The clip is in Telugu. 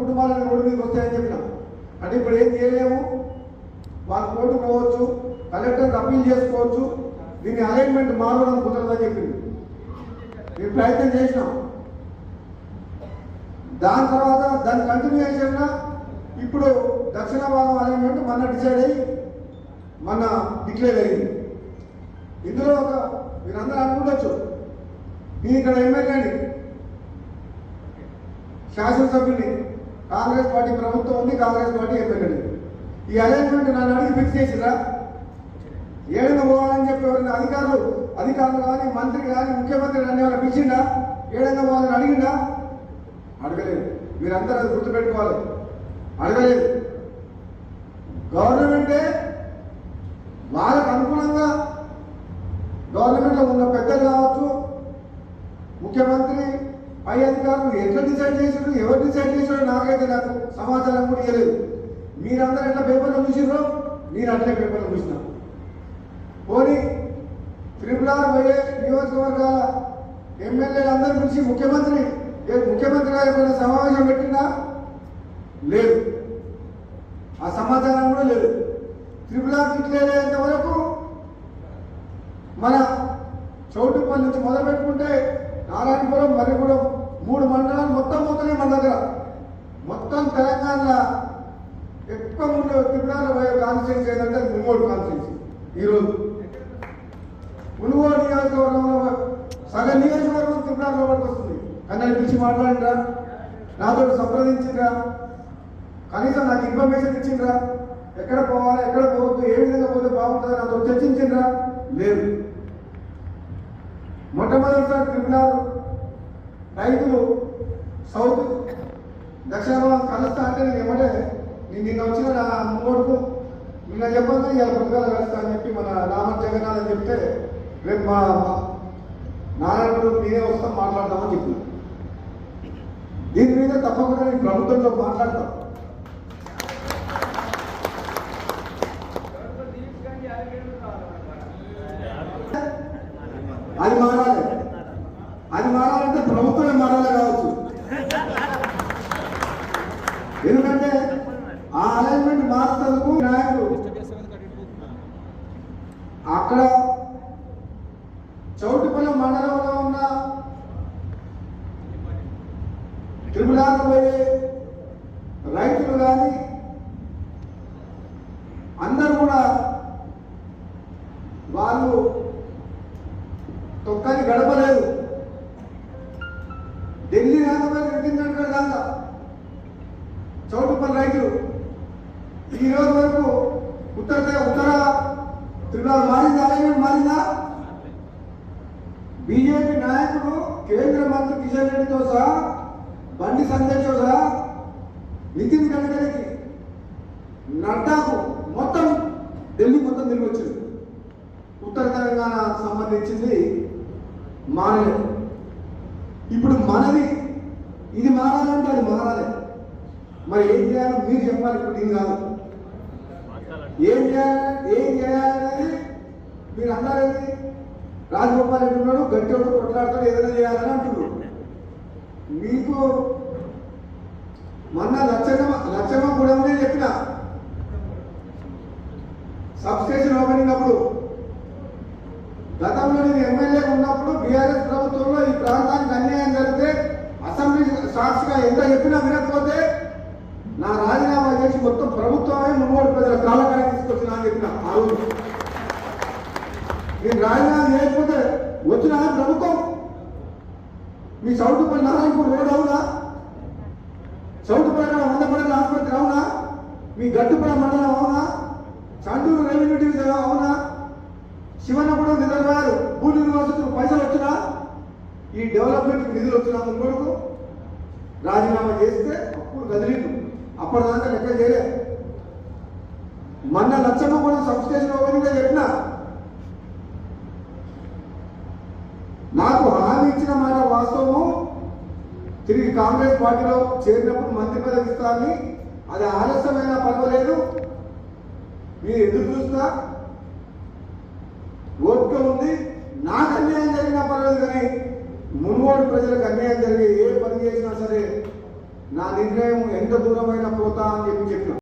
కుటుంబాలను రోడ్డు మీదకి వస్తాయని చెప్పినాం. అంటే ఇప్పుడు ఏం చేయలేము? వాళ్ళు కోర్టు పోవచ్చు కలెక్టర్కి అప్పీల్ చేసుకోవచ్చు దీని అరేంజ్మెంట్ మారడం కుదరదని చెప్పింది. మేము ప్రయత్నం చేసినాం. దాని తర్వాత దాని కంటిన్యూషన్ ఇప్పుడు దక్షిణ భాగం అరేంజ్మెంట్ మొన్న డిసైడ్ అయ్యి మొన్న డిక్లేర్ అయింది ఇందులో ఒక మీరందరూ అనుకుంటచ్చు నేను ఇక్కడ ఎమ్మెల్యేని శాసనసభ్యుని కాంగ్రెస్ పార్టీ ప్రభుత్వం ఉంది కాంగ్రెస్ పార్టీ ఎమ్మెల్యేని ఈ అలైన్మెంట్ నన్ను అడిగి ఫిక్స్ చేసిరా ఏడున పోవాలని చెప్పి ఎవరైనా అధికారులు అధికారులు కానీ మంత్రి కానీ ముఖ్యమంత్రి నన్ను ఎవరైనా పిలిచిండా? ఏడైనా పోవాలని అడిగిందా అడగలేదు. మీరందరూ అది గుర్తుపెట్టుకోవాలి. అడగలేదు. గవర్నమెంటే వాళ్ళకు అనుగుణంగా గవర్నమెంట్లో ఉన్న పెద్దలు కావచ్చు ముఖ్యమంత్రి పై అధికారులు ఎట్లా డిసైడ్ చేసారు ఎవరు డిసైడ్ చేసాడో నాకైతే నాకు సమాచారం కూడా ఇవ్వలేదు మీరందరూ ఎట్లా పేపర్లు చూసిర్రో నేను అట్లే పేపర్లు చూసిన. పోనీ త్రిపుల వైఏ నియోజకవర్గాల ఎమ్మెల్యేలు అందరి గురించి ముఖ్యమంత్రి ఏ ముఖ్యమంత్రి గారు ఏమైనా సమావేశం పెట్టినా లేదు. ఆ సమాచారం కూడా లేదు. త్రిపుల డిక్లేర్ వరకు మన చౌటుపల్లి నుంచి మొదలు పెట్టుకుంటే నారాయణపురం మరిగూడెం మూడు మండలాలు మొత్తం మొత్తమే మన దగ్గర. మొత్తం తెలంగాణలో ఎక్కువ ఉండే త్రిపురాలు పోయే కాన్స్టిట్యూన్సీ ఏంటంటే అది మునుగోడు కాన్స్టిట్యూన్సీ ఈరోజు. మునుగోడు నియోజకవర్గంలో సగం నియోజకవర్గం త్రిపురాలో వరకు వస్తుంది. కానీ నన్ను పిలిచి మాట్లాడినరా? నాతో సంప్రదించిండ్రా? కనీసం నాకు ఇన్ఫర్మేషన్ ఇచ్చిండ్రా? ఎక్కడ పోవాలి ఎక్కడ పోవద్దు ఏ విధంగా పోతే బాగుంటుంది నాతో చర్చించిండ్రా? లేదు. మొట్టమొదటిసారి ట్రిబ్యునల్ రైతులు సౌత్ దక్షిణ భాగం కలుస్తా అంటే నేను ఏమంటే నేను నిన్న వచ్చిన నా మూడుకు నిన్న చెప్పండి ఇలా పొద్దుగాల కలుస్తా అని చెప్పి మన రామ జగన్నాథ్ అని చెప్తే రేపు మా మా నారాయణుడు నేనే వస్తాం మాట్లాడదామని చెప్పిన దీని మీద తప్పకుండా నేను ప్రభుత్వంలో మాట్లాడతాను. అది అది మారాలంటే ప్రభుత్వమే కావచ్చు. ఎందుకంటే ఆ అలైన్మెంట్ మారుతందుకు నాయకుడు అక్కడ చౌటుపల్లి మండలంలో ఉన్న త్రిపురాకు పోయే రైతులు కానీ అందరూ కూడా వాళ్ళు చౌటుపల్లి ఈ రోజు వరకు ఉత్తర ఉత్తర త్రిపుర మారిందా? అలైన్మెంట్ మారిందా? బీజేపీ నాయకుడు కేంద్ర మంత్రి కిషన్ రెడ్డితో సహా బండి సంజయ్తో సహా నితిన్ గడ్కరీకి నడ్డాకు మొత్తం ఢిల్లీ మొత్తం తిరిగి వచ్చింది ఉత్తర తెలంగాణ సంబంధించింది మారలేదు. ఇప్పుడు మనది ఇది మారాలంటే అది మారాలి. మరి ఏం చేయాలో మీరు చెప్పాలి ఇప్పుడు నేను కాదు. ఏం చేయాలి ఏం చేయాలనేది మీరు అన్నారేది రాజగోపాల్ రెడ్డి ఉన్నాడు గట్టివాడు కొట్లాడతాడు ఏదైనా చేయాలని అంటున్నాడు మీకు మొన్న లచ్చమ్మ లచ్చమ్మ కూడా చెప్పిన సబ్స్టేషన్ ఓపెనింగ్ అప్పుడు గతంలో నేను ఎమ్మెల్యే ఉన్నప్పుడు బీఆర్ఎస్ ప్రభుత్వంలో ఈ ప్రాంతానికి అని చెప్పిన ఆ నేను రాజీనామా చేయకపోతే వచ్చిన ప్రభుత్వం. మీ చౌటుపల్లి నారాయణపూర్ రోడ్ అవునా? చౌటుపల్లి వంద పడల ఆసుపత్రి అవునా? మీ గట్టుపడ మండలం అవునా? చండూరు రెవెన్యూ డివిజన్ అవునా? శివనగూడెం రిజర్వాయర్ భూ నిర్వాసితులు పైసలు వచ్చినా? ఈ డెవలప్మెంట్ నిధులు వచ్చినా ముందు రాజీనామా చేస్తే అప్పుడు కదిలిండు. అప్పటిదాకా లెక్క చేయలేదు మొన్న లచ్చమ్మ కూడా సబ్ స్టేషన్ చెప్పిన నాకు హామీ ఇచ్చిన మాట వాస్తవము తిరిగి కాంగ్రెస్ పార్టీలో చేరినప్పుడు మంత్రి పదవి ఇస్తానని అది ఆలస్యమైన పర్వాలేదు. మీరు ఎదురు చూస్తా ఓట్లో ఉంది. నాకు అన్యాయం జరిగినా పర్వాలేదు కానీ మున్గోడు ప్రజలకు అన్యాయం జరిగే ఏ పని చేసినా సరే నా నిర్ణయం ఎంత దూరమైనా పోతా అని చెప్పి చెప్పిన.